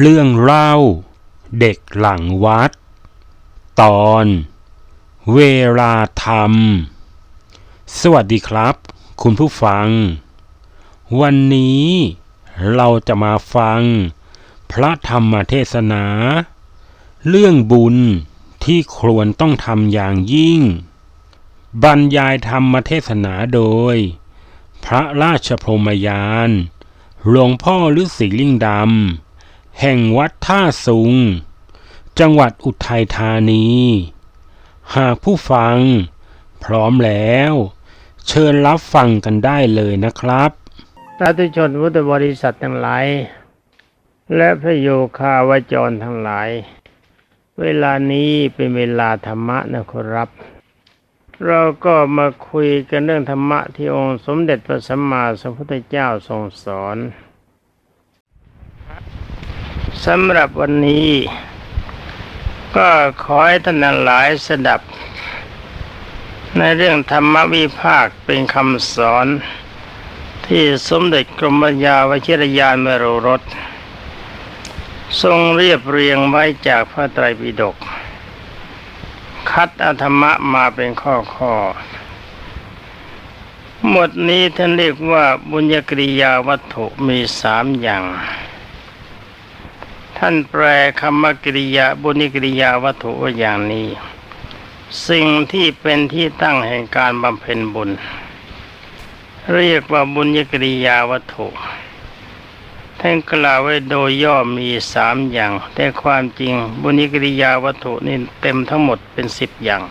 เรื่องเล่า เด็กหลังวัด ตอน เวลาธรรม สวัสดีครับ คุณผู้ฟัง วันนี้เราจะมาฟัง พระธรรมเทศนา เรื่องบุญที่ควรต้องทำอย่างยิ่ง บรรยายธรรมเทศนาโดย พระราชพรมยาน หลวงพ่อฤาษีลิงดำ แห่งวัดท่าสุง จังหวัดอุทัยธานี หากผู้ฟัง พร้อมแล้ว เชิญรับฟังกันได้เลยนะครับสาธุชนพุทธบริษัททั้งหลาย และพระโยคาวจรทั้งหลาย เวลานี้เป็นเวลาธรรมะนะครับ เราก็มาคุยกันเรื่องธรรมะที่องค์สมเด็จพระสัมมาสัมพุทธเจ้าทรงสอน สำหรับวันนี้ ก็ขอให้ท่านหลายสดับ ในเรื่องธรรมวิภาคเป็นคำสอน ที่สมเด็จกรมปัญญาวชิรยานเมรุรสทรงเรียบเรียงไว้จากพระไตรปิฎกคัดอธรรมะมาเป็นข้อข้อหมดนี้ท่านเรียกว่าบุญญกริยาวัตถุมีสามอย่าง ท่านแปลคำว่ากริยาบุญกริยาวัตถุอย่างนี้ สิ่งที่เป็นที่ตั้งแห่งการบำเพ็ญบุญ เรียกว่าบุญกริยาวัตถุท่านกล่าวไว้โดยย่อมีสามอย่าง แต่ความจริงบุญกริยาวัตถุนี่เต็มทั้งหมดเป็นสิบอย่าง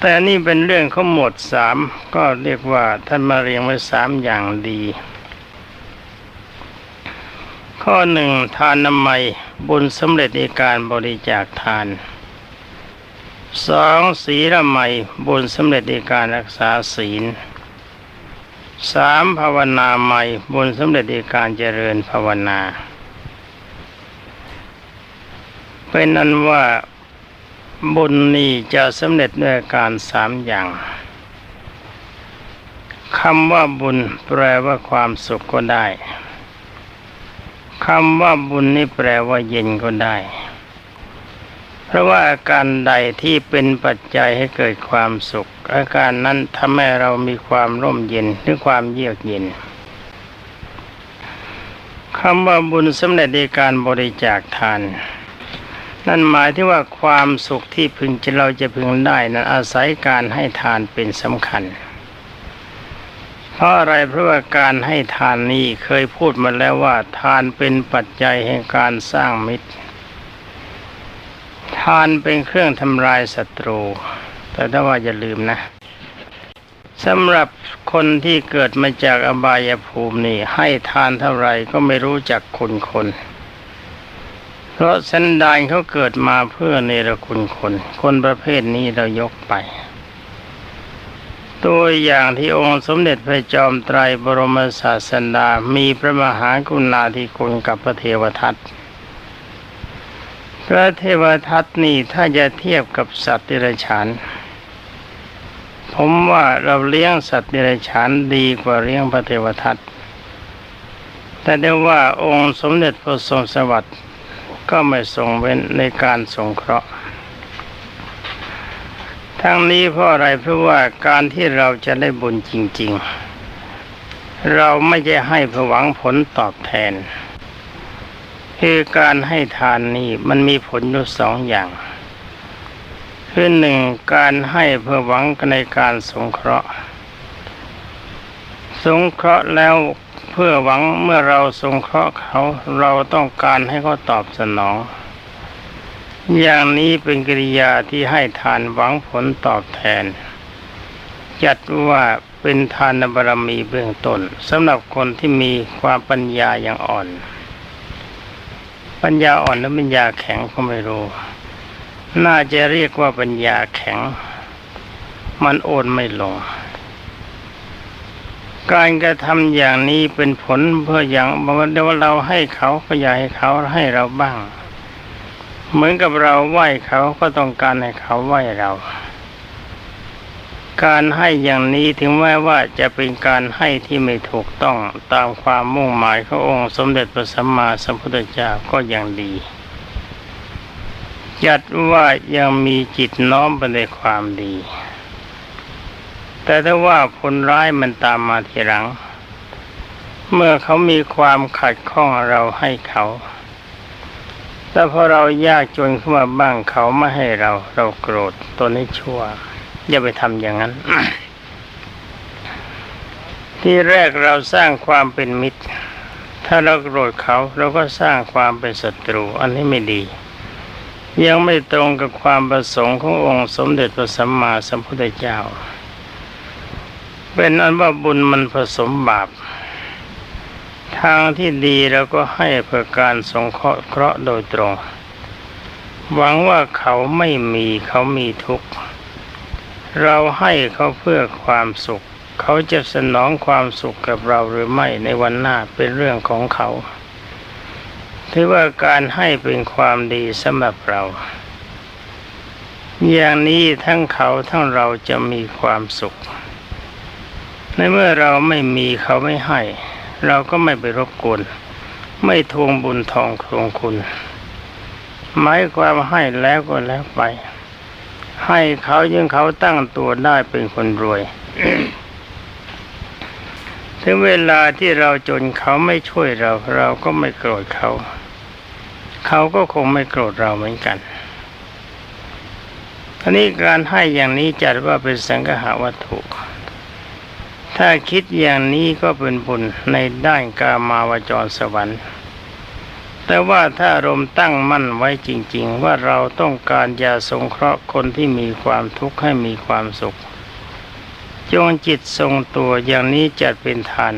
แต่นี่เป็นเรื่องข้อหมวดสามก็เรียกว่าท่านมาเรียงไว้สามอย่างดี ข้อหนึ่งทานน้ำไมยบุญสำเร็จในการบริจาคทานสองศีลใหม่บุญสำเร็จในการรักษาศีลสามภาวนาใหม่บุญสำเร็จในการเจริญภาวนา เป็นนั้นว่าบุญนี้จะสำเร็จด้วยการสามอย่างคำว่าบุญแปลว่าความสุขก็ได้ คำว่าบุญนี่แปลว่าเย็นก็ได้ เพราะว่าอาการใดที่เป็นปัจจัยให้เกิดความสุข อาการนั้นทำให้เรามีความร่มเย็นหรือความเยือกเย็นคำว่าบุญสำเร็จในการบริจาคทาน นั่นหมายที่ว่าความสุขที่พึงจะเราจะพึงได้นั้นอาศัยการให้ทานเป็นสำคัญ ราะอะไรเพราะว่าการให้ทานนี้เคยพูดมาแล้วว่า ทานเป็นปัจจัยแห่งการสร้างมิตร ทานเป็นเครื่องทำลายศัตรู แต่ถ้าว่าอย่าลืมนะสำหรับคนที่เกิดมาจากอบายภูมินี่ ให้ทานเท่าไหร่ก็ไม่รู้จักคุณคน เพราะสันดานเขาเกิดมาเพื่อเนรคุณคน คนประเภทนี้เรายกไป ตัวอย่างที่องค์สมเด็จพระจอมไตรบรมศาสดามีพระมหากรุณาธิคุณกับพระเทวทัตพระเทวทัตนี่ถ้าจะเทียบกับสัตว์เดรัจฉานผมว่าเราเลี้ยงสัตว์เดรัจฉานดีกว่าเลี้ยงพระเทวทัตแต่ได้ว่าองค์สมเด็จพระทรงสวัสดิ์ก็ไม่ทรงเว้นในการสงเคราะห์ ทั้งนี้เพราะอะไรเพราะว่าการที่เราจะได้บุญจริง ๆ เราไม่ใช่ให้เพื่อหวังผลตอบแทน คือการให้ทานนี่มันมีผลอยู่สองอย่างคือหนึ่งการให้เพื่อหวังในการสงเคราะห์ สงเคราะห์แล้วเพื่อหวังเมื่อเราสงเคราะห์เขาเราต้องการให้เขาตอบสนอง อย่างนี้เป็นกิริยาที่ให้ทานหวังผลตอบแทน จัดว่าเป็นทานบารมีเบื้องต้นสำหรับคนที่มีความปัญญาอย่างอ่อน ปัญญาอ่อนหรือปัญญาแข็งก็ไม่รู้ น่าจะเรียกว่าปัญญาแข็ง มันโอนไม่ลง การกระทำอย่างนี้เป็นผลเพื่ออย่างว่าเดี๋ยวเราให้เขาก็อยากให้เขาให้เราบ้าง เหมือนกับเราไหว้เขาก็ต้องการให้เขาไหว้เรา การให้อย่างนี้ถึงแม้ว่าจะเป็นการให้ที่ไม่ถูกต้องตามความมุ่งหมายขององค์สมเด็จพระสัมมาสัมพุทธเจ้าก็ยังดีจัดว่ายังมีจิตน้อมไปในความดี แต่ถ้าว่าผลร้ายมันตามมาทีหลัง เมื่อเขามีความขัดข้องเราให้เขา แต่พอเรายากจนขึ้นมาบ้างเขาไม่ให้เรา เราโกรธตัวนี้ชั่ว อย่าไปทำอย่างนั้น ที่แรกเราสร้างความเป็นมิตร ถ้าเราโกรธเขาเราก็สร้างความเป็นศัตรู อันนี้ไม่ดี ยังไม่ตรงกับความประสงค์ขององค์สมเด็จพระสัมมาสัมพุทธเจ้า เป็นอันว่าบุญมันผสมบาป ทางที่ดีเราก็ให้เพื่อการสงเคราะห์เคราะห์โดยตรง หวังว่าเขาไม่มีเขามีทุกข์ เราให้เขาเพื่อความสุข เขาจะสนองความสุขกับเราหรือไม่ในวันหน้าเป็นเรื่องของเขา ถือว่าการให้เป็นความดีสำหรับเรา อย่างนี้ทั้งเขาทั้งเราจะมีความสุข ในเมื่อเราไม่มีเขาไม่ให้ เราก็ไม่ไปรบกวนไม่ทวงบุญทองทวงคุณหมายความให้แล้วก็แล้วไป ให้เขายังเขาตั้งตัวได้เป็นคนรวย ถึงเวลาที่เราจนเขาไม่ช่วยเรา เราก็ไม่โกรธเขา เขาก็คงไม่โกรธเราเหมือนกันทีนี้การให้อย่างนี้จัดว่าเป็นสังฆะวัตถุ ถ้าคิดอย่างนี้ก็เป็นบุญในด้านกามาวจรสวรรค์ แต่ว่าถ้าอารมตั้งมั่นไว้จริง ๆ ว่าเราต้องการยาสงเคราะห์คนที่มีความทุกข์ให้มีความสุข จงจิตทรงตัวอย่างนี้จัดเป็นทาน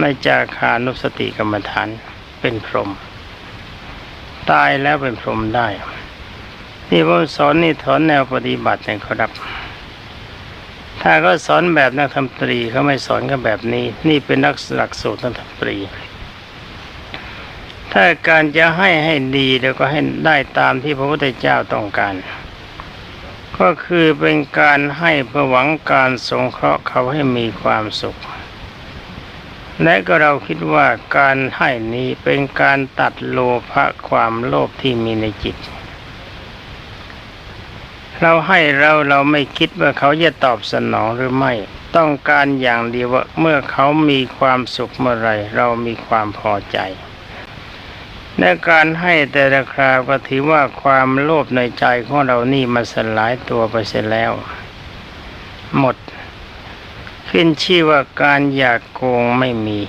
ในจาคานุสติกรรมฐานเป็นพรหมตายแล้วเป็นพรหมได้ นี่ผมสอนนี่ถอนแนวปฏิบัตินะครับ ถ้าก็สอนแบบนักธรรมตรีเขาไม่สอนกันแบบนี้ นี่เป็นนักหลักสูตรนักธรรมตรี ถ้าการจะให้ให้ดีแล้วก็ให้ได้ตามที่พระพุทธเจ้าต้องการ ก็คือเป็นการให้เพื่อหวังการสงเคราะห์เขาให้มีความสุข และก็เราคิดว่าการให้นี้เป็นการตัดโลภะความโลภที่มีในจิต เราให้เราเราไม่คิดว่าเขาจะตอบสนองหรือไม่ ต้องการอย่างเดียวว่าเมื่อเขามีความสุขเมื่อไรเรามีความพอใจในการให้แต่ละคราวก็ถือว่าความโลภในใจของเรานี่มันสลายตัวไปเสียแล้ว หมด ขึ้นชื่อว่าการอยากโกงไม่มี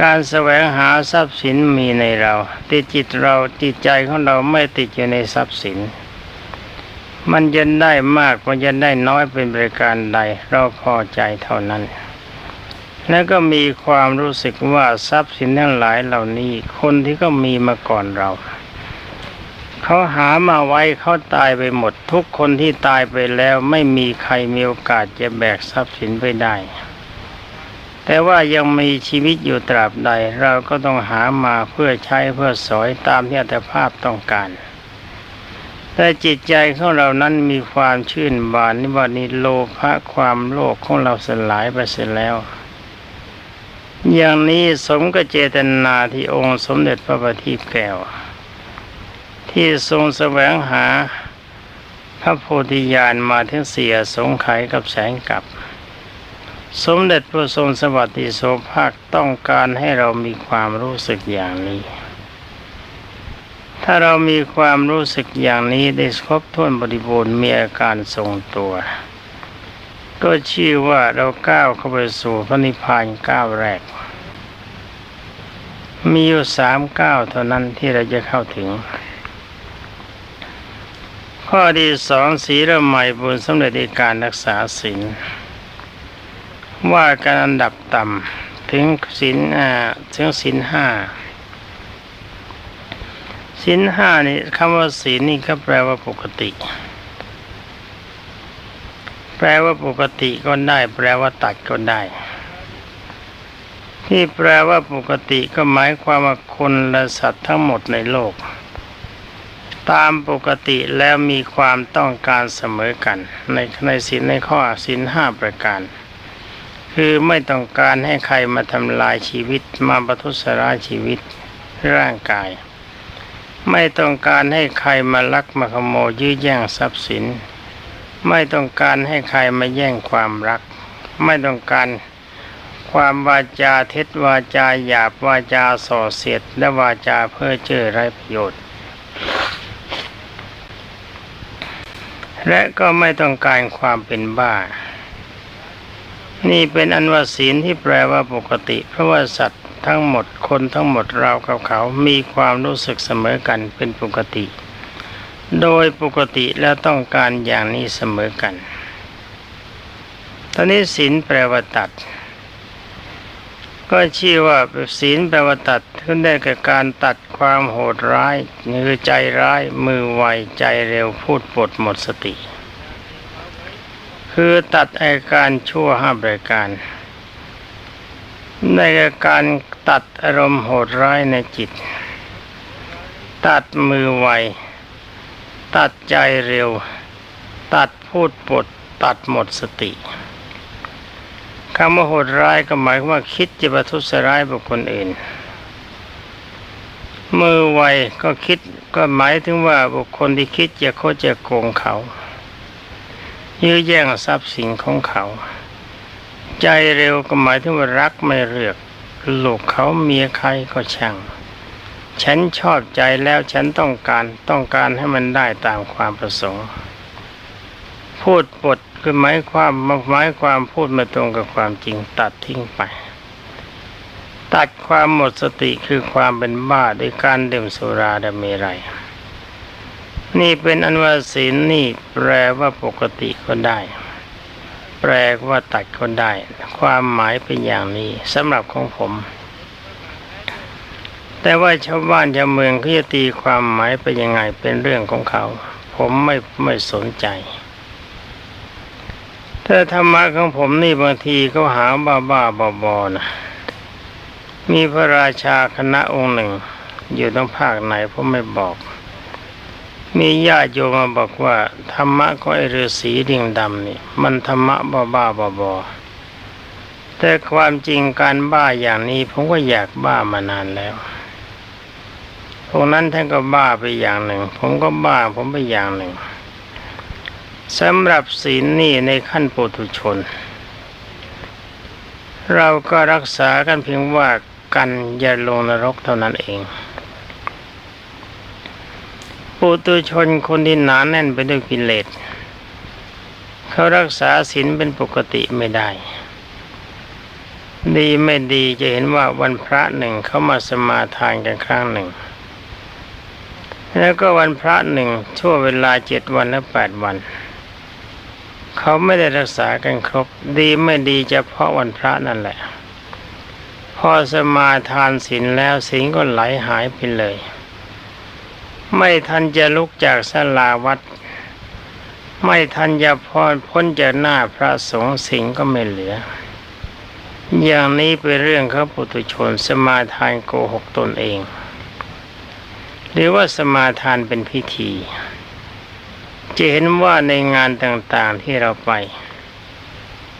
การแสวงหาทรัพย์สินมีในเราติดจิตเราจิตใจของเราไม่ติดอยู่ในทรัพย์สิน มันจะได้มากมันจะได้น้อยเป็นบริการใด เราพอใจเท่านั้น แล้วก็มีความรู้สึกว่าทรัพย์สินทั้งหลายเหล่านี้ คนที่ก็มีมาก่อนเรา เขาหามาไว้เขาตายไปหมด ทุกคนที่ตายไปแล้วไม่มีใครมีโอกาสจะแบกทรัพย์สินไปได้ แต่ว่ายังมีชีวิตอยู่ตราบใด เราก็ต้องหามาเพื่อใช้เพื่อสอยตามที่อัตภาพต้องการ แต่จิตใจของเรานั้นมีความชื่นบานนิวานิโลภะความโลภของเราสลายไปเสียแล้ว อย่างนี้สมกับเจตนาที่องค์สมเด็จพระบัณฑิตแก้ว ที่ทรงแสวงหาพระโพธิญาณมาถึงเสียสงไขกับแสงกับ สมเด็จพระทรงสวัสดิโสภาคต้องการให้เรามีความรู้สึกอย่างนี้ ถ้าเรามีความรู้สึกอย่างนี้ได้ครบถ้วนบริบูรณ์มีอาการทรงตัว ก็ชื่อว่าเราก้าวเข้าไปสู่พระนิพพานก้าวแรก มีอยู่สามก้าวเท่านั้นที่เราจะเข้าถึง ข้อที่สองศีลใหม่บุญสำเร็จในการรักษาศีลว่าการอันดับต่ำถึงศีลอ่าถึงศีลห้า ศีลห้านี่คำว่าศีลนี่ก็แปลว่าปกติ แปลว่าปกติก็ได้ แปลว่าตัดก็ได้ ที่แปลว่าปกติก็หมายความว่าคนและสัตว์ทั้งหมดในโลก ตามปกติแล้วมีความต้องการเสมอกัน ในในศีลในข้อศีลห้าประการ คือไม่ต้องการให้ใครมาทำลายชีวิตมาประทุษร้ายชีวิตร่างกาย ไม่ต้องการให้ใครมาลักมาขโมยยื้อแย่งทรัพย์สิน ไม่ต้องการให้ใครมาแย่งความรัก ไม่ต้องการความวาจาเท็จวาจาหยาบวาจาส่อเสียดและวาจาเพื่อเจอไรประโยชน์ และก็ไม่ต้องการความเป็นบ้า นี่เป็นอันว่าศีลที่แปลว่าปกติ เพราะว่าสัตว์ ทั้งหมดคนทั้งหมดเรากับเขา มีความรู้สึกเสมอกันเป็นปกติ โดยปกติแล้วต้องการอย่างนี้เสมอกัน ตอนนี้ศีลแปลว่าตัด ก็ชื่อว่าศีลแปลว่าตัดขึ้นได้กับการตัดความโหดร้ายคือใจร้าย มือไวใจเร็วพูดปดหมดสติ คือตัดอาการชั่วห้าประการ ในการตัดอารมณ์โหดร้ายในจิต ตัดมือไว ตัดใจเร็ว ตัดพูดปด ตัดหมดสติคำว่าโหดร้ายก็หมายว่าคิดจะประทุษร้ายบุคคลอื่น มือไวก็คิดก็หมายถึงว่าบุคคลที่คิดจะโคจะโกงเขายื้อแย่งทรัพย์สินของเขา ใจเร็วก็หมายถึงว่ารักไม่เลือกลูกเขาเมียใครก็ช่าง ฉันชอบใจแล้วฉันต้องการต้องการให้มันได้ตามความประสงค์ พูดปดคือหมายความหมายความพูดไม่ตรงกับความจริงตัดทิ้งไป ตัดความหมดสติคือความเป็นบ้าด้วยการดื่มสุราดเมรัยนี่เป็นอันว่าศีลนี่แปลว่าปกติก็ได้ แปลว่าตัดก็ได้ ความหมายเป็นอย่างนี้สำหรับของผม แต่ว่าชาวบ้านชาวเมืองเขาจะตีความหมายไปยังไงเป็นเรื่องของเขา ผมไม่ไม่สนใจแต่ธรรมะของผมนี่บางทีเขาหาบ้าบ้าบอบอนะมีพระราชาคณะองค์หนึ่ง อยู่ต้องภาคไหนผมไม่บอก มีญาติโยมมาบอกว่า ธรรมะของไอ้ฤาษีดิ่งดำนี่ มันธรรมะบ้าบ้าๆบอแต่ความจริงการบ้าอย่างนี้ผมก็อยากบ้ามานานแล้วพวกนั้นท่านก็บ้าไปอย่างหนึ่ง ผมก็บ้าผมไปอย่างหนึ่งสำหรับศีลนี่ในขั้นปุถุชน เราก็รักษากันเพียงว่ากันอย่าลงนรกเท่านั้นเอง ปุตุชนคนที่หนาแน่นไปด้วยกิเลสเขารักษาศีลเป็นปกติไม่ได้ ดีไม่ดีจะเห็นว่าวันพระหนึ่งเขามาสมาทานกันครั้งหนึ่ง แล้วก็วันพระหนึ่งชั่วเวลาเจ็ดวันและแปดวัน เขาไม่ได้รักษากันครบ ดีไม่ดีเฉพาะวันพระนั่นแหละ พอสมาทานศีลแล้วศีลก็ไหลหายไปเลย ไม่ทันจะลุกจากสลาวัด ไม่ทันจะพอพ้นจากหน้าพระสงฆ์ศีลก็ไม่เหลือ อย่างนี้เป็นเรื่องเขาปุถุชนสมาทานโกหกตนเอง หรือว่าสมาทานเป็นพิธี จะเห็นว่าในงานต่างๆที่เราไป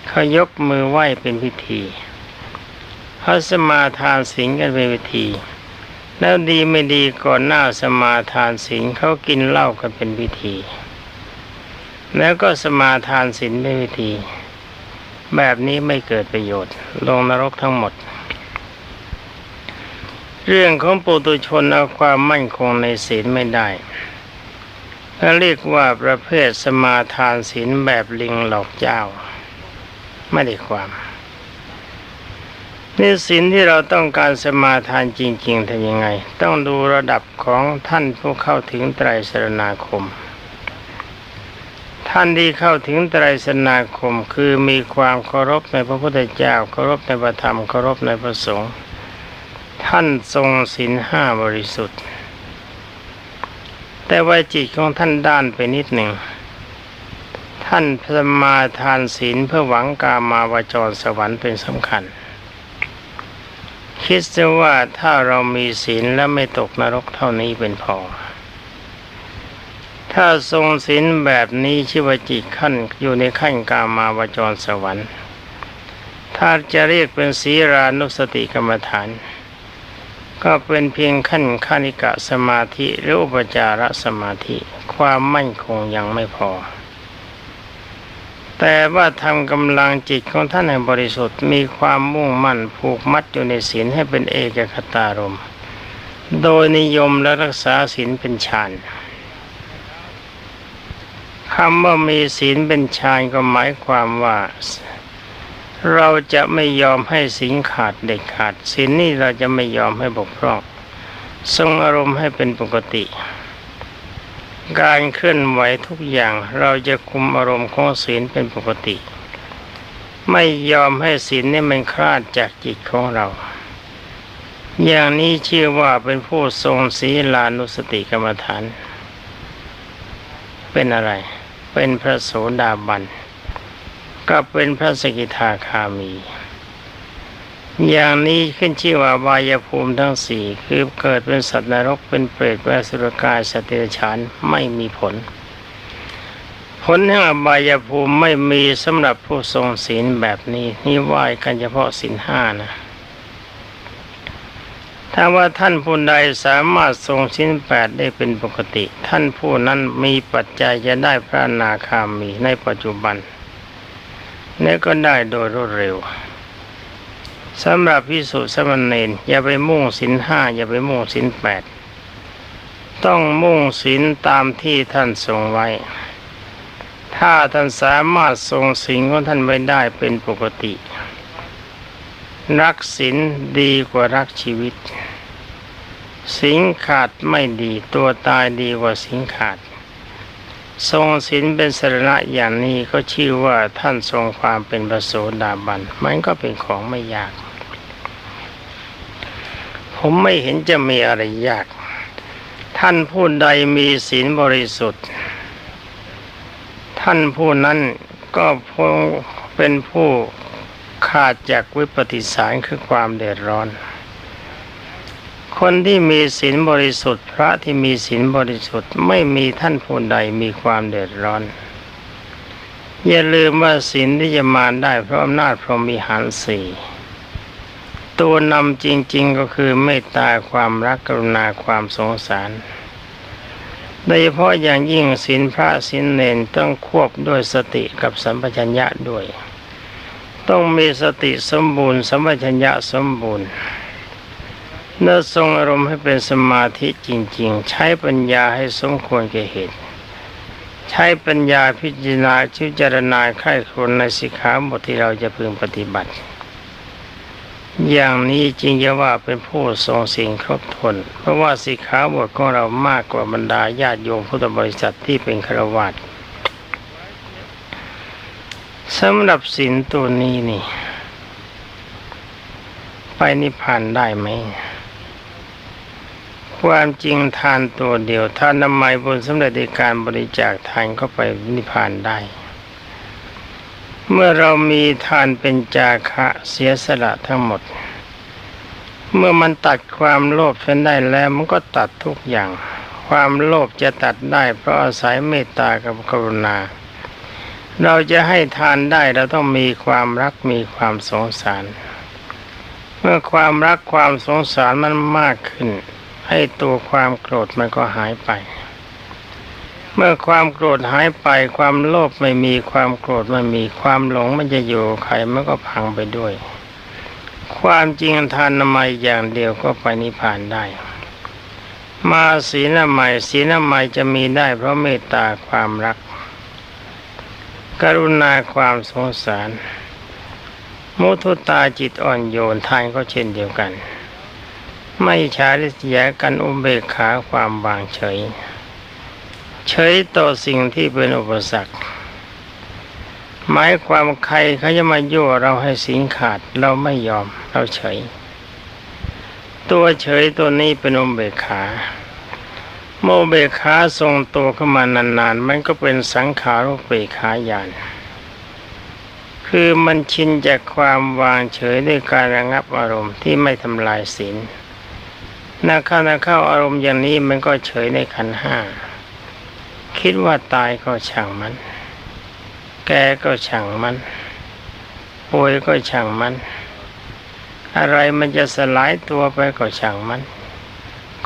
เขายกมือไหว้เป็นพิธีเขาสมาทานศีลกันเป็นพิธี แล้วดีไม่ดีก่อนหน้าสมาทานศีลเขากินเหล้ากันเป็นพิธี แล้วก็สมาทานศีลเป็นพิธี แบบนี้ไม่เกิดประโยชน์ ลงนรกทั้งหมด เรื่องของปุตุชนเอาความมั่นคงในศีลไม่ได้เขาเรียกว่าประเภทสมาทานศีลแบบลิงหลอกเจ้า ไม่ได้ความ นี่ศีลที่เราต้องการสมาทานจริง ๆทำยังไง ต้องดูระดับของท่านผู้เข้าถึงไตรสรณาคม ท่านที่เข้าถึงไตรสรณาคมคือมีความเคารพในพระพุทธเจ้าเคารพในพระธรรมเคารพในพระสงฆ์ท่านทรงศีลห้าบริสุทธิ์ แต่ว่าจิตของท่านด้านไปนิดหนึ่ง ท่านสมาทานศีลเพื่อหวังกามาวจรสวรรค์เป็นสำคัญ คิดซะว่าถ้าเรามีศีลแล้วไม่ตกนรกเท่านี้เป็นพอ ถ้าทรงศีลแบบนี้ชื่วจิตขั้นอยู่ในขั้นกามาวจรสวรรค์ ถ้าจะเรียกเป็นศีรานุสติกรรมฐาน ก็เป็นเพียงขั้นคานิกะสมาธิหรืออุปจารสมาธิ ความมั่นคงยังไม่พอ แต่ว่าทำกำลังจิตของท่านให้บริสุทธิ์มีความมุ่งมั่นผูกมัดอยู่ในศีลให้เป็นเอกคตารมโดยนิยมและรักษาศีลเป็นฌานคำว่ามีศีลเป็นฌานก็หมายความว่า เราจะไม่ยอมให้ศีลขาดเด็ดขาดศีลนี่เราจะไม่ยอมให้บกพร่องทรงอารมณ์ให้เป็นปกติ การเคลื่อนไหวทุกอย่างเราจะคุมอารมณ์ของศีลเป็นปกติ ไม่ยอมให้ศีลนี่มันคลาดจากจิตของเรา อย่างนี้ชื่อว่าเป็นผู้ทรงศีลานุสติกรรมฐาน เป็นอะไร เป็นพระโสดาบันก็เป็นพระสกิทาคามี อย่างนี้ขึ้นชื่อว่าวายภูมิทั้งสี่คือเกิดเป็นสัตว์นรกเป็นเปรตเป็นสุรกายสตว์เดรัจฉานไม่มีผล ผลแห่งอบายภูมิไม่มีสำหรับผู้ทรงศีลแบบนี้นี่ไหว้กันเฉพาะศีลห้านะถ้าว่าท่านผู้ใดสามารถทรงชิ้นแปดได้เป็นปกติ ท่านผู้นั้นมีปัจจัยจะได้พระนาคามีในปัจจุบันและก็ได้โดยรวดเร็ว สำหรับพิสุสมณเณรอย่าไปมุ่งสินห้าอย่าไปมุ่งสินแปดต้องมุ่งสินตามที่ท่านทรงไว้ ถ้าท่านสามารถทรงสิ่งของท่านไว้ได้เป็นปกติ รักศีลดีกว่ารักชีวิต สิงขาดไม่ดีตัวตายดีกว่าสิงขาด ทรงศีลเป็นสรณะอย่างนี้ก็ชื่อว่าท่านทรงความเป็นพระโสดาบันมันก็เป็นของไม่ยาก ผมไม่เห็นจะมีอะไรยาก ท่านผู้ใดมีศีลบริสุทธิ์ ท่านผู้นั้นก็เป็นผู้ขาดจากวิปฏิสารคือความเดือดร้อน คนที่มีศีลบริสุทธิ์ พระที่มีศีลบริสุทธิ์ไม่มีท่านผู้ใดมีความเดือดร้อน อย่าลืมว่าศีลที่จะมาได้เพราะอำนาจพรหมีหารสี่ ตัวนำจริง ๆ ก็คือเมตตาความรักกรุณาความสงสาร โดยเฉพาะอย่างยิ่งศีลพระศีลเนนต้องควบด้วยสติกับสัมปชัญญะด้วย ต้องมีสติสมบูรณ์ สัมปชัญญะสมบูรณ์เนื้อทรงอารมณ์ให้เป็นสมาธิจริง ๆ ใช้ปัญญาให้สมควรแก่เหตุ ใช้ปัญญาพิจารณาชิจารณาไข้ควรในสิกขาบทที่เราจะพึงปฏิบัติ อย่างนี้จริงจะว่าเป็นผู้ทรงสิ่งครบถ้วน เพราะว่าสิกขาบทของเรามากกว่าบรรดาญาติโยมพุทธบริษัทที่เป็นฆรวาสสำหรับศีลตัวนี้นี่ ไปนิพพานได้ไหม ความจริงทานตัวเดียว ถ้านำไมบุญสำเร็จในการบริจาคทานก็ไปนิพพานได้ เมื่อเรามีทานเป็นจาคะเสียสละทั้งหมด เมื่อมันตัดความโลภเป็นได้แล้วมันก็ตัดทุกอย่าง ความโลภจะตัดได้ เพราะอาศัยเมตตากับกรุณา เราจะให้ทานได้เราต้องมีความรักมีความสงสาร เมื่อความรักความสงสารมันมากขึ้น ให้ตัวความโกรธมันก็หายไป เมื่อความโกรธหายไปความโลภไม่มีความโกรธไม่มีความหลงมันจะอยู่ใครมันก็พังไปด้วย ความจริงทานนามัยอย่างเดียวก็ไปนิพพานได้ มาศีลใหม่ศีลใหม่จะมีได้เพราะเมตตาความรัก กรุณาความสงสารมุทุตาจิตอ่อนโยนทานก็เช่นเดียวกัน ไม่ฉาริษยากันอุเบกขาความวางเฉย เฉยต่อสิ่งที่เป็นอุปสรรค หมายความใครเขาจะมายั่วเราให้สิงขาดเราไม่ยอมเราเฉย ตัวเฉยตัวนี้เป็นอุเบกขาโมเบขาทรงตัวเข้ามานานๆ มันก็เป็นสังขารุเบกขาญาณคือมันชินจากความวางเฉยด้วยการระงับอารมณ์ที่ไม่ทำลายศีลนาเข้านาเข้าอารมณ์อย่างนี้มันก็เฉยในขันห้า คิดว่าตายก็ช่างมัน แกก็ช่างมันป่วยก็ช่างมัน อะไรมันจะสลายตัวไปก็ช่างมัน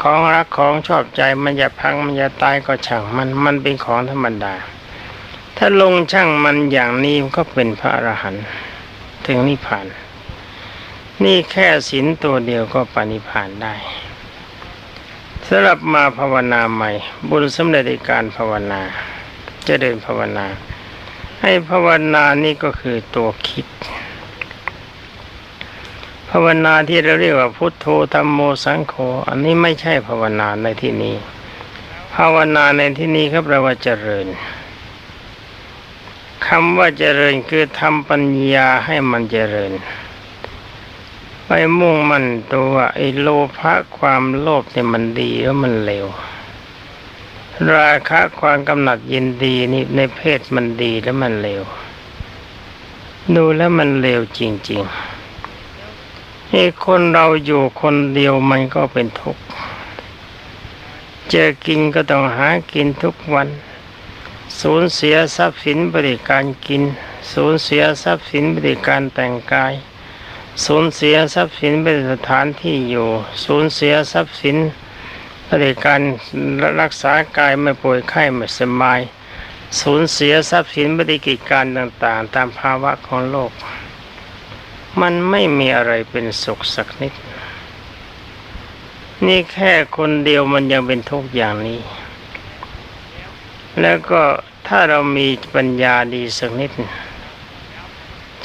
ของรักของชอบใจมันจะพังมันจะตายก็ช่างมัน มันเป็นของธรรมดา ถ้าลงช่างมันอย่างนี้ก็เป็นพระอรหันต์ถึงนิพพาน นี่แค่ศีลตัวเดียวก็ปานิพพานได้ สำหรับมาภาวนาใหม่ บุญสำเร็จในการภาวนาจะเดินภาวนา ให้ภาวนานี่ก็คือตัวคิด ภาวนาที่เราเรียกว่าพุทโธธรรมโมสังโฆอันนี้ไม่ใช่ภาวนาในที่นี้ ภาวนาในที่นี้ครับเราว่าเจริญคำว่าเจริญคือทำปัญญาให้มันเจริญ ไปมุ่งมั่นตัวไอ้โลภะความโลภเนี่ยมันดีแล้วมันเลวราคะความกำหนัดยินดีนี่ในเพศมันดีแล้วมันเลวดูแล้วมันเลวจริงๆไอ้คนเราอยู่คนเดียวมันก็เป็นทุกข์เจอกินก็ต้องหากินทุกวันสูญเสียทรัพย์สินบริการกิน สูญเสียทรัพย์สินบริการแต่งกาย สูญเสียทรัพย์สินเป็นสถานที่อยู่ สูญเสียทรัพย์สินบริการรักษากายไม่ป่วยไข้ไม่สบาย สูญเสียทรัพย์สินบริกิจการต่างๆ ตามภาวะของโลก มันไม่มีอะไรเป็นสุขสักนิด นี่แค่คนเดียวมันยังเป็นทุกข์อย่างนี้ แล้วก็ถ้าเรามีปัญญาดีสักนิด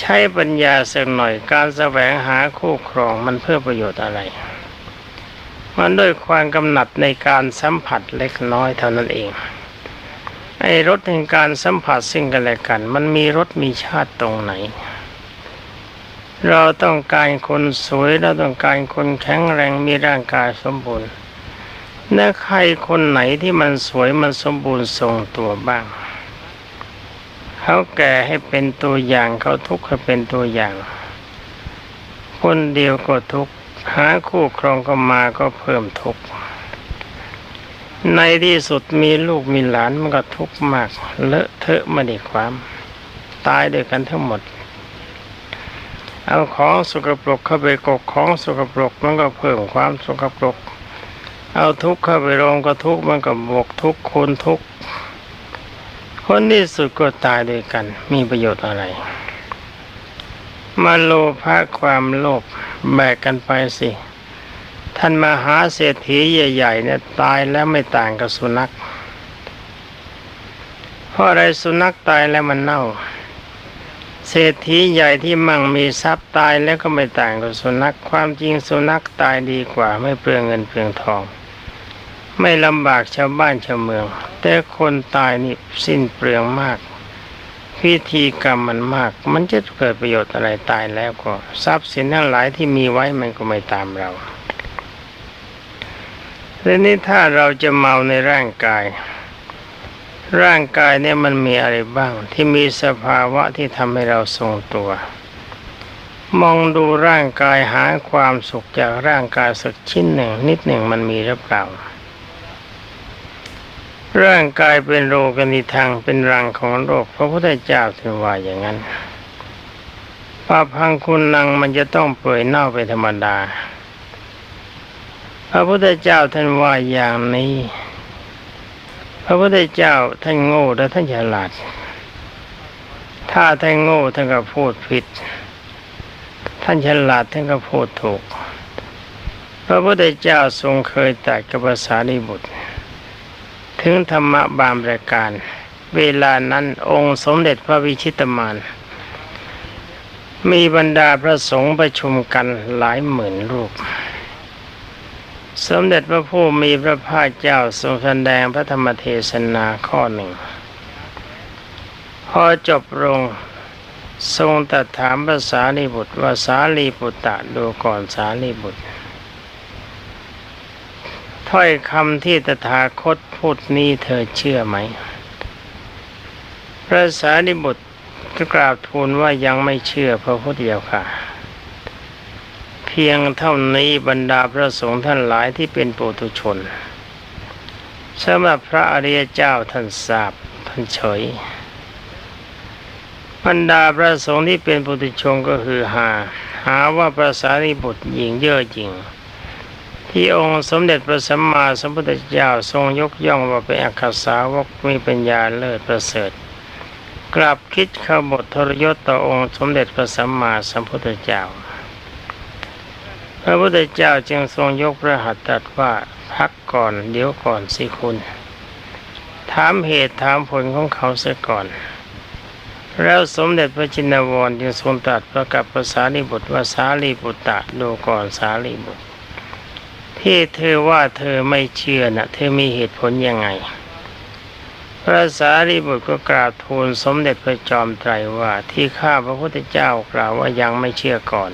ใช้ปัญญาสักหน่อยการแสวงหาคู่ครองมันเพื่อประโยชน์อะไร มันด้วยความกำหนัดในการสัมผัสเล็กน้อยเท่านั้นเองไอ้รสแห่งการสัมผัสซึ่งกันและกัน มันมีรสมีชาติตรงไหน เราต้องการคนสวยเราต้องการคนแข็งแรงมีร่างกายสมบูรณ์และใครคนไหนที่มันสวยมันสมบูรณ์ทรงตัวบ้าง เขาแก่ให้เป็นตัวอย่างเขาทุกข์ให้เป็นตัวอย่าง คนเดียวก็ทุกข์หาคู่ครองก็มาก็เพิ่มทุกข์ในที่สุดมีลูกมีหลานมันก็ทุกข์มาก เลอะเทอะมาดีความ ตายด้วยกันทั้งหมด เอาของสกปรกเข้าไปกกของสกปรกมันก็เพิ่มความสกปรก เอาทุกข์เข้าไปรวมก็ทุกข์มันก็บวกทุกข์คูณทุกข์ คนที่สุดก็ตายด้วยกัน มีประโยชน์อะไร มาโลภะความโลภแบกกันไปสิ ท่านมหาเศรษฐีใหญ่ๆเนี่ยตายแล้วไม่ต่างกับสุนัขเพราะอะไรสุนัขตายแล้วมันเน่า เศรษฐีใหญ่ที่มั่งมีทรัพย์ตายแล้วก็ไม่ต่างกับสุนัขความจริงสุนัขตายดีกว่าไม่เปลืองเงินเปลืองทอง ไม่ลำบากชาวบ้านชาวเมือง แต่คนตายนี่สิ้นเปลืองมาก พิธีกรรมมันมาก มันจะเกิดประโยชน์อะไรตายแล้วก็ ทรัพย์สินทั้งหลายที่มีไว้มันก็ไม่ตามเราและนี่ถ้าเราจะเมาในร่างกาย ร่างกายเนี่ยมันมีอะไรบ้าง ที่มีสภาวะที่ทำให้เราทรงตัว มองดูร่างกายหาความสุขจากร่างกายสักชิ้นหนึ่ง นิดหนึ่งมันมีหรือเปล่า ร่างกายเป็นโรคนิทังเป็นรังของโรคพระพุทธเจ้าถึงว่าอย่างนั้นปาพังคุณนังมันจะต้องเปื่อยเน่าเป็นธรรมดา พระพุทธเจ้าท่านว่าอย่างนี้ พระพุทธเจ้าท่านโง่และท่านฉลาด ถ้าท่านโง่ท่านก็พูดผิด ท่านฉลาดท่านก็พูดถูก พระพุทธเจ้าทรงเคยตรัสกับภาษาลิบุตร ถึงธรรมะบางประการ เวลานั้นองค์สมเด็จพระวิชิตมานมีบรรดาพระสงฆ์ประชุมกันหลายหมื่นรูป สมเด็จพระผู้มีพระภาคเจ้าทรงแสดงพระธรรมเทศนาข้อหนึ่ง พอจบลงทรงตรัสถามภาษาลีบุตรว่าสาลีบุตรดูก่อนสาลีบุตร ถ้อยคำที่ตถาคตพูดนี้เธอเชื่อไหม พระสารีบุตรก็กราบทูลว่ายังไม่เชื่อพระพุทธเจ้าค่ะ เพียงเท่านี้บรรดาพระสงฆ์ท่านหลายที่เป็นปุถุชนสำหรับพระอริยเจ้าท่านทราบท่านเฉยบรรดาพระสงฆ์ที่เป็นปุถุชนก็คือหา หาว่าพระสารีบุตรหญิงเย่อหยิ่ง ที่องค์สมเด็จพระสัมมาสัมพุทธเจ้าทรงยกย่องว่าเป็นอัครสาวกมีปัญญาเลิศประเสริฐ กลับคิดขบฏทรยศต่อองค์สมเด็จพระสัมมาสัมพุทธเจ้า พระพุทธเจ้าจึงทรงยกพระหัตถ์ตรัสว่าพักก่อนเดี๋ยวก่อนสิคุณ ถามเหตุถามผลของเขาเสียก่อน แล้วสมเด็จพระจินวรจึงทรงตรัสประกับภาษาลิบุตรว่าสาลีบุตรดูก่อนสาลีบุตร ที่เธอว่าเธอไม่เชื่อนะเธอมีเหตุผลยังไง พระสารีบุตรก็กราบทูลสมเด็จพระจอมไตรว่าที่ข้าพระพุทธเจ้ากล่าวว่ายังไม่เชื่อก่อน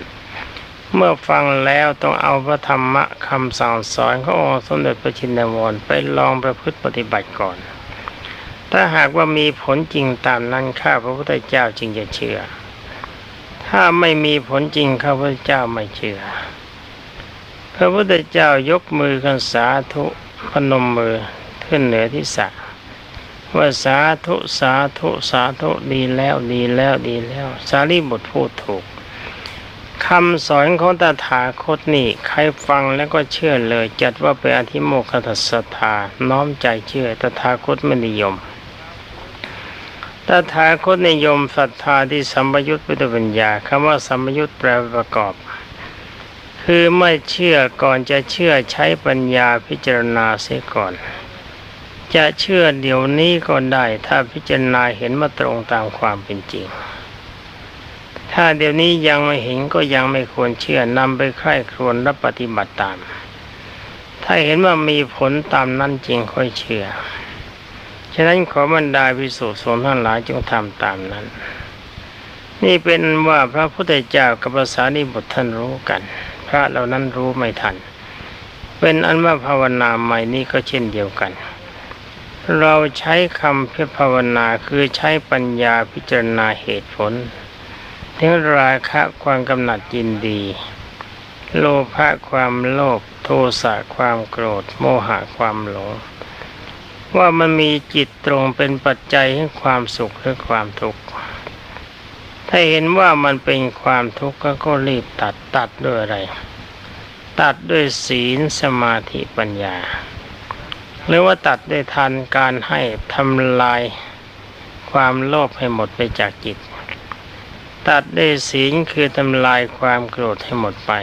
เมื่อฟังแล้วต้องเอาพระธรรมะคำสั่งสอนขององค์สมเด็จพระชินวรไปลองประพฤติปฏิบัติก่อน ถ้าหากว่ามีผลจริงตามนั้นข้าพระพุทธเจ้าจึงจะเชื่อ ถ้าไม่มีผลจริงข้าพระพุทธเจ้าไม่เชื่อ พระพุทธเจ้ายกมือขึ้นสาธุพนมมือขึ้นเหนือที่สะว่าสาธุสาธุสาธุดีแล้วดีแล้วดีแล้ว สารีบุตรพูดถูกคำสอนของตถาคตนี่ใครฟังแล้วก็เชื่อเลย จัดว่าเป็นอธิโมกขตัสสธาน้อมใจเชื่อตถาคตไม่นิยมตถาคตนิยมศรัทธาที่สัมปยุตเป็นปัญญาคำว่าสัมปยุตแปลประกอบ คือไม่เชื่อก่อนจะเชื่อใช้ปัญญาพิจารณาเสียก่อน จะเชื่อเดี๋ยวนี้ก็ได้ ถ้าพิจารณาเห็นมาตรงตามความเป็นจริง ถ้าเดี๋ยวนี้ยังไม่เห็นก็ยังไม่ควรเชื่อนำไปใคร่ครวญและปฏิบัติตาม ถ้าเห็นว่ามีผลตามนั้นจริงค่อยเชื่อ ฉะนั้นขอบรรดาพิสุสงฆ์ทั้งหลายจงทำตามนั้น นี่เป็นว่าพระพุทธเจ้ากับภาษานิบุตรท่านรู้กัน พระเหล่านั้นรู้ไม่ทัน เป็นอันว่าภาวนาใหม่นี้ก็เช่นเดียวกัน เราใช้คำเพื่อภาวนาคือใช้ปัญญาพิจารณาเหตุผลถึงราคะความกำหนัดยินดี โลภะความโลภโทสะความโกรธ โมหะความหลง ว่ามันมีจิตตรงเป็นปัจจัยให้ความสุขหรือความทุกข์ ถ้าเห็นว่ามันเป็นความทุกข์ก็รีบตัดตัดด้วยอะไร ตัดด้วยศีลสมาธิปัญญา หรือว่าตัดด้วยทานการให้ทำลายความโลภให้หมดไปจากจิต ตัดด้วยศีลคือทำลายความโกรธให้หมดไป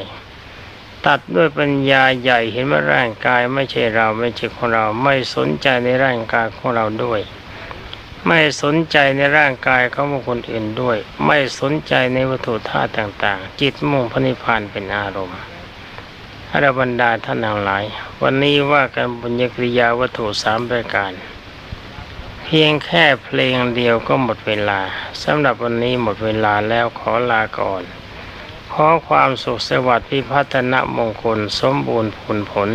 ตัดด้วยปัญญาใหญ่เห็นว่าร่างกายไม่ใช่เราไม่ใช่ของเราไม่สนใจในร่างกายของเราด้วย ไม่สนใจในร่างกายของบุคคลอื่นด้วย ไม่สนใจในวัตถุธาตุต่าง ๆ จิตมุ่งพระนิพพานเป็นอารมณ์อรบรรดาท่านทั้งหลาย วันนี้ว่ากันบุญญกริยาวัตถุสามประการ เพียงแค่เพลงเดียวก็หมดเวลาสำหรับวันนี้หมดเวลาแล้วขอลาก่อน ขอความสุขสวัสดิ์พิพัฒนมงคลสมบูรณ์ผลผล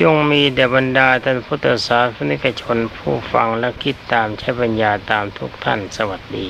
จงมีแด่บรรดาท่านพุทธศาสนิกชนผู้ฟังและคิดตามใช้ปัญญาตามทุกท่านสวัสดี